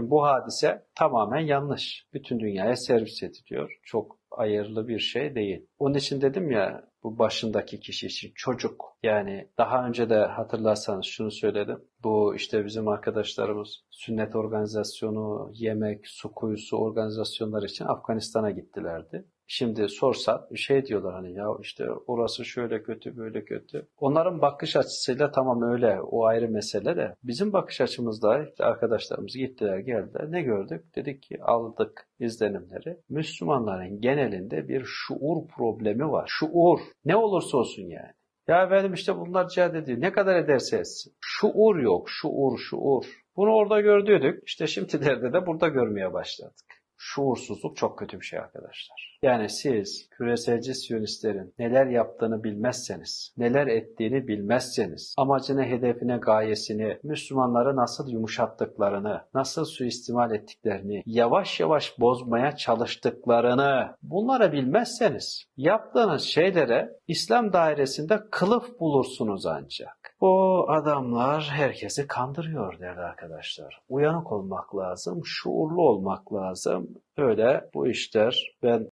Şimdi bu hadise tamamen yanlış. Bütün dünyaya servis ediliyor. Çok ayırlı bir şey değil. Onun için dedim ya bu başındaki kişi için çocuk. Yani daha önce de hatırlarsanız şunu söyledim. Bu işte bizim arkadaşlarımız sünnet organizasyonu, yemek, su kuyusu organizasyonlar için Afganistan'a gittilerdi. Şimdi sorsan şey diyorlar hani ya işte orası şöyle kötü böyle kötü. Onların bakış açısıyla tamam öyle o ayrı mesele de bizim bakış açımızda işte arkadaşlarımız gittiler geldiler ne gördük? Dedik ki aldık izlenimleri. Müslümanların genelinde bir şuur problemi var. Şuur ne olursa olsun yani. Ya benim işte bunlar cihad ediyor. Ne kadar ederse etsin. Şuur yok. Şuur, şuur. Bunu orada gördük. İşte şimdilerde de burada görmeye başladık. Şuursuzluk çok kötü bir şey arkadaşlar. Yani siz küreselci siyonistlerin neler yaptığını bilmezseniz, neler ettiğini bilmezseniz, amacına, hedefine, gayesini, Müslümanları nasıl yumuşattıklarını, nasıl suistimal ettiklerini, yavaş yavaş bozmaya çalıştıklarını bunları bilmezseniz yaptığınız şeylere İslam dairesinde kılıf bulursunuz ancak. Bu adamlar herkesi kandırıyor değerli arkadaşlar. Uyanık olmak lazım, şuurlu olmak lazım. Öyle bu işler. Ben